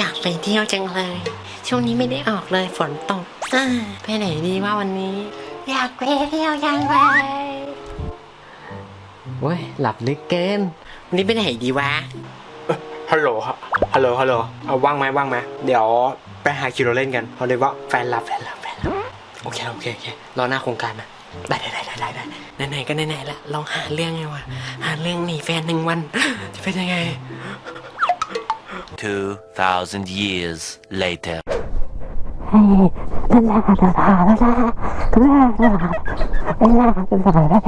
อยากไปเที่ยวจังเลย ช่วงนี้ไม่ได้ออกเลยฝนตกอ่าไปไหนดีว่าวันนี้ อยากไปเที่ยวจังเลยโอ้ยหลับลึกเกินวันนี้ไปไหนดีวะฮัลโหลครับฮัลโหลฮัลโหลเอาว่างไหมว่างไหมเดี๋ยวไปหาคิวเราเล่นกันเพราะเลยว่าแฟนรับแฟนรับแฟนรับโอเคโอเคโอเครอหน้าโครงการนะได้ได้ได้ได้ได้ได้ไหนๆก็ไหนๆละลองหาเรื่องไงวะหาเรื่องหนีแฟนหนึ่งวันจะเป็นยังไง 2,000 years later เฮ้ยเป็นหลานสาวแล้วนะเป็นหลานเป็นหลานเป็นหลานแล้ว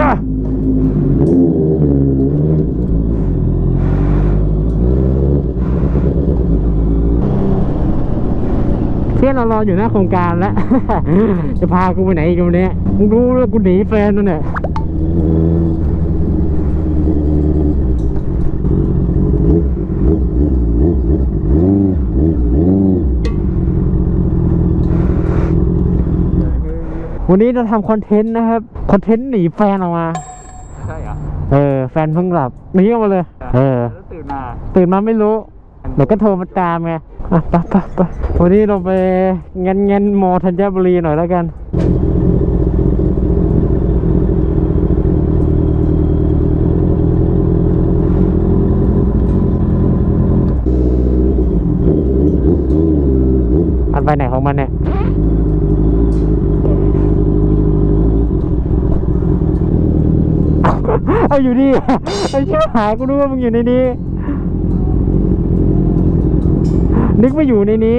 นะเนี่ยเรารออยู่หน้าโครงการแล้ว จะพากูไปไหนอีกันเนี้ยมึงรู้แล้วกูหนีแฟนนั่นแหยะ วันนี้เราทำคอนเทนต์นะครับ คอนเทนต์หนีแฟนออกมา ใช่เหรอ เออ แฟนเพิ่งหลับหนีออกมาเลย เออ แล้วตื่นมา ตื่นมาไม่รู้เดี๋ยวก็โทรมาตามไงอะไปไปไปวันนี้เราไปเงินเงินมอธัญบุรีหน่อยแล้วกัน อันไปไหนของมันเนี่ย เอาอยู่ดีไอ้เชื่อหายกูรู้ว่ามึงอยู่ในนี้ นึกว่าอยู่ในนี้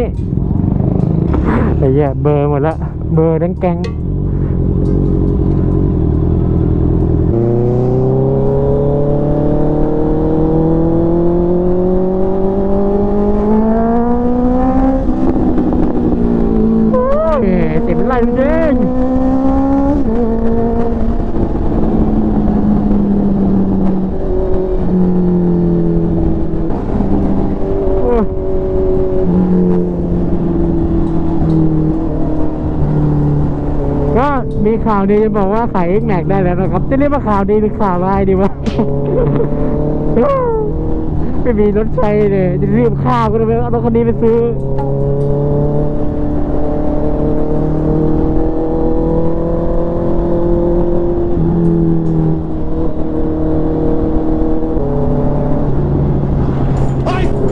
ไอ้เหี้ยเบอร์หมดละ เบอร์ทั้งแก๊งโอ้ยเสียงอะไรจริงโอ้ย ก็มีข่าวดีจะบอกว่าขาย X Max ได้แล้วนะครับ จะเรียกว่าข่าวดีหรือข่าวร้ายดีวะ ไม่มีรถใช้เลย จะรีบข้าวก็เลยเอารถคันนี้ไปซื้อ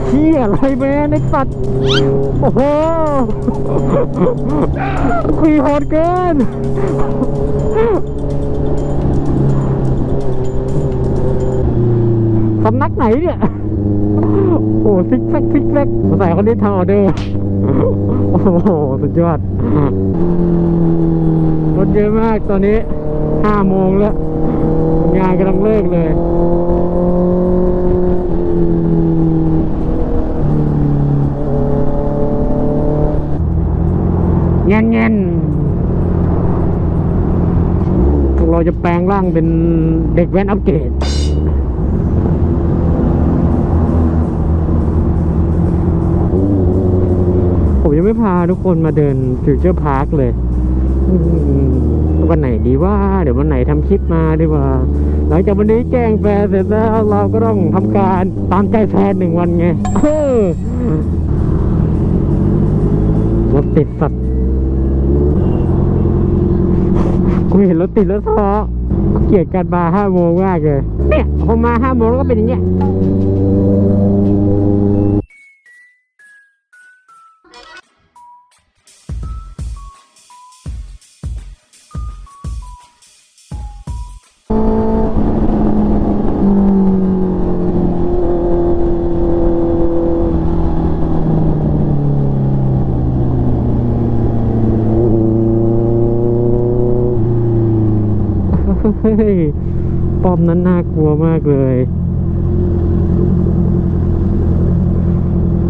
เฮี ยอะไรแม่ในสัตว์โอ้โหคุยโหดเกินสำนักไหนเนี่ย โอ้ซิกแซกซิกแซกสงสัยคนนี้ทำออเดอร์โอ้โห สุดยอด รถเยอะมากตอนนี้ห้าโมงแล้ว งานกำลังเลิกเลย เงี้ยเงี้ยพวกเราจะแปลงร่างเป็นเด็กแว้นอัปเกรดผมยังไม่พาทุกคนมาเดินฟิวเจอร์พาร์คเลยอืมวันไหนดีว่า เดี๋ยววันไหนทำคลิปมาดีกว่า หลังจากวันนี้แจ้งแฟนเสร็จแล้วเราก็ต้องทำการตามใจแฟนหนึ่งวันไงเออรถติดสัตว์ กูเห็นรถติดแล้วท้อเกลียดการมาห้าโมงมากเลยเนี่ยผมมาห้าโมงแล้วก็เป็นอย่างเงี้ย ป้อมนั้นน่ากลัวมากเลย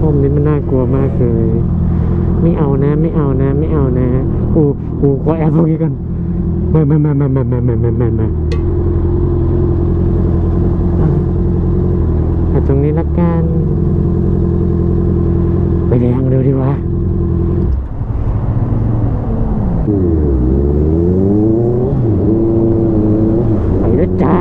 ป้อมนี้มันน่ากลัวมากเลย ไม่เอานะ ไม่เอานะ ไม่เอานะกูกูขอแอบตรงนี้กันมามามามามามามามามามาแอบตรงนี้ละกัน ไปแดงเร็วดีวะไปแล้วจ้า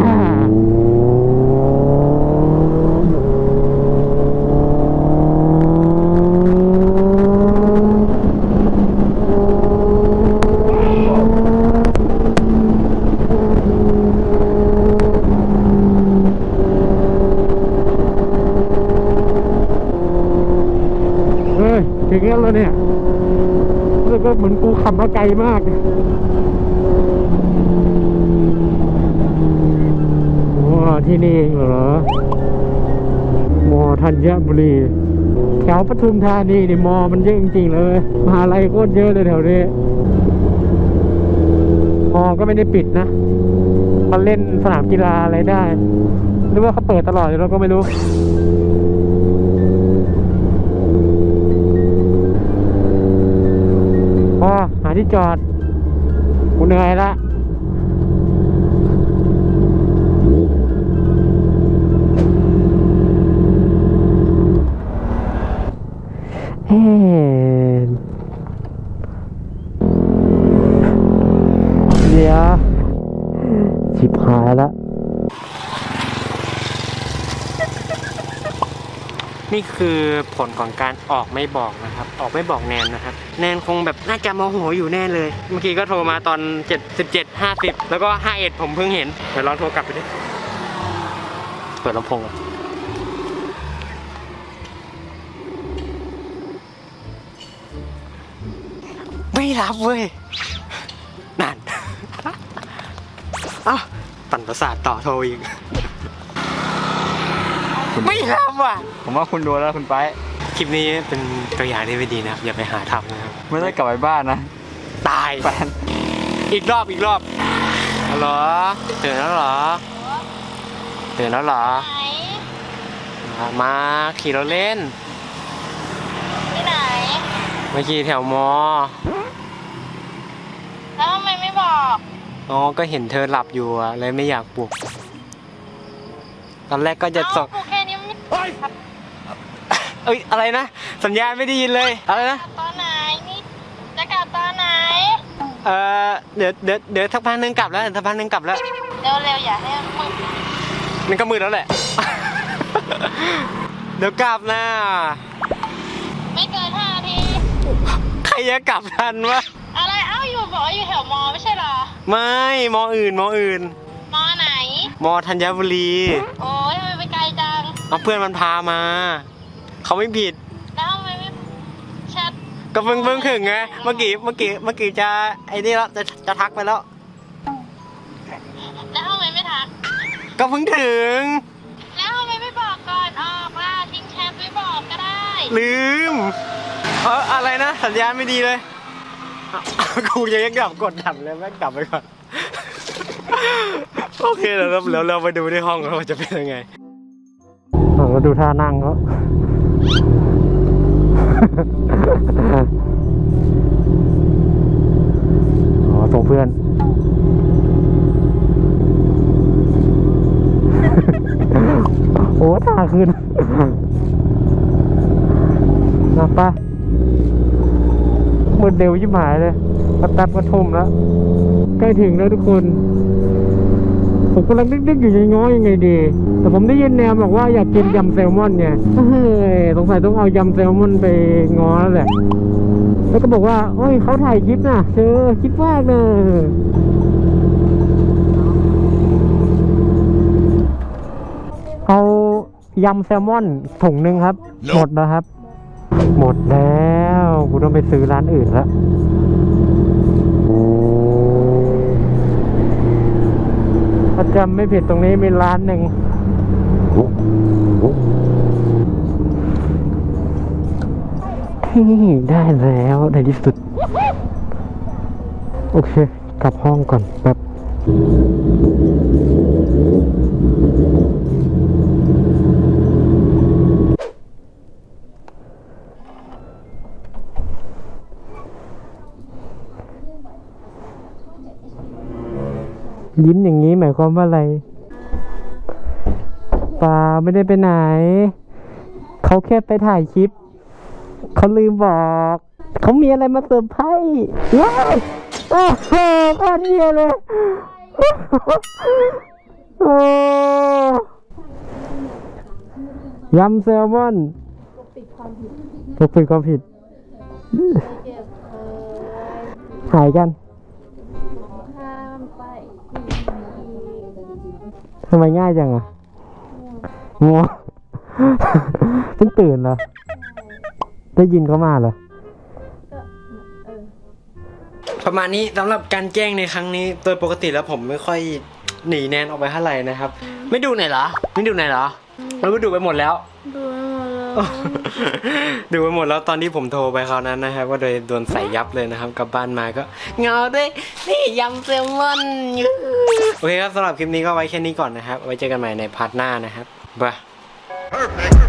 ถึงแล้วเหรอเนี่ยรู้สึกว่าเหมือนกูขับมาไกลมากโอ้ที่นี่เองเหรอ มอธัญบุรี แถวปทุมธานีนี่มอมันเยอะจริงๆเลย มหาลัยโคตรเยอะเลยแถวนี้ มอก็ไม่ได้ปิดนะมาเล่นสนามกีฬาอะไรได้ หรือว่าเขาเปิดตลอดเราก็ไม่รู้ ที่จอดกูเหนื่อยละเอ๊เดี๋ยวชิบหายละ นี่คือผลของการออกไม่บอกนะครับ ออกไม่บอกแนนนะครับ แนนคงแบบน่าจะโมโหอยู่แน่เลย เมื่อกี้ก็โทรมาตอน7 17 50 แล้วก็ 51 ผมเพิ่งเห็นเดี๋ยวลองโทรกลับไปดิเปิดลำโพงก่อนไม่รับเว้ยนั่น เอ้าปั่นประสาทต่อโทรอีก ไม่รับว่ะ ผมว่าคุณดูแล้วคุณไป คลิปนี้เป็นตัวอย่างที่ไม่ดีนะครับ อย่าไปหาทำนะครับ ไม่ได้กลับไปบ้านนะ ตาย แฟน อีกรอบอีกรอบฮัลโหลตื่นแล้วเหรอตื่นแล้วเหรอไหนมาขี่รถเล่น ที่ไหนมาขี่แถวมอแล้วทำไมไม่บอก อ๋อก็เห็นเธอหลับอยู่อะเลยไม่อยากปลุก ตอนแรกก็จะเอ้าส่งกู แค่นี้มันไม่เอ้ยอะไรนะ สัญญาณไม่ได้ยินเลย อะไรนะกลับตอนไหนนี่จะกลับตอนไหน เออเดี๋ยวเดี๋ยวเดี๋ยวสักพักนึงกลับแล้วเดี๋ยวสักพักนึงกลับแล้ว เร็วๆอย่าให้มันมืดมันก็มืดแล้วแหละ เดี๋ยวกลับนะ ไม่เกินห้านาที ใครจะกลับทันวะ อะไรเอ้าอยู่บอกว่าอยู่แถวมอไม่ใช่เหรอ ไม่ มออื่น มออื่น มอไหน มอธัญบุรี โอ้ เอาเพื่อนมันพามา เขาไม่ผิด แล้วทำไมไม่แชทก็เพิ่งเพิ่งถึงไง เมื่อกี้ เมื่อกี้ เมื่อกี้จะไอ้นี่แล้วจะจะทักไปแล้ว แล้วทำไมไม่ทัก ก็เพิ่งถึง แล้วทำไมไม่บอกก่อนออกล่ะทิ้งแชทไม่บอกก็ได้ ลืม เอออะไรนะ สัญญาณไม่ดีเลยอะกูยังยังกลับกดดับเลยแม่งกลับไปก่อน โอเคเดี๋ยวเราเดี๋ยวเราไปดูที่ห้องว่าจะเป็นยังไง ดูท่านั่งเขาอ๋อส่งเพื่อน โอ้ท่าขึ้นมาปะมืดเร็วชิบหายเลยแป๊บๆก็ทุ่มแล้ว ใกล้ถึงแล้วทุกคน ผมกำลังนึกๆอยู่ยังง้อยังไงดี แต่ผมได้ยินแนวบอกว่าอยากกินยำแซลมอนเนี่ยเฮ้ยสงสัยต้องเอายำแซลมอนไปง้อแล้วแหละ แล้วก็บอกว่า โอ้ยเขาถ่ายคลิปนะเธอคิดมากเนอะเอายำแซลมอนถุงหนึ่งครับ หมดแล้วครับ หมดแล้วกูต้องไปซื้อร้านอื่นละถ้าจำไม่ผิดตรงนี้มีร้านหนึ่ง ได้แล้วในที่สุด โอเค กลับห้องก่อนแป๊บยิ้มอย่างนี้หมายความว่าอะไร ปลาไม่ได้ไปไหน เขาแค่ไปถ่ายคลิป เขาลืมบอก เขามีอะไรมาเซอร์ไพรส์ว้าวโอ้โหโคตรเยี่ยเลยโอ้ยำแซลมอนปกปิดความผิด หายกันทำไมง่ายจังอะ งัวเพิ่งตื่นเหรอ ได้ยินเขามาเหรอ ประมาณนี้สำหรับการแกล้งในครั้งนี้ โดยปกติแล้วผมไม่ค่อยหนีแนนออกไปเท่าไหร่นะครับ ไม่ดูไหนอยเหรอ ไม่ดูไหนอยเหรอเราไม่ดูไปหมดแล้ว ดูไม่หมดเลยดูไปหมดแล้วตอนที่ผมโทรไปคราวนั้นนะครับก็โดยโดนใส่ยับเลยนะครับกลับบ้านมาก็เงาด้วยนี่ยำแซลมอนอยู่โอเคครับสำหรับคลิปนี้ก็ไว้แค่นี้ก่อนนะครับ ไว้เจอกันใหม่ในพาร์ทหน้านะครับ บ๊าย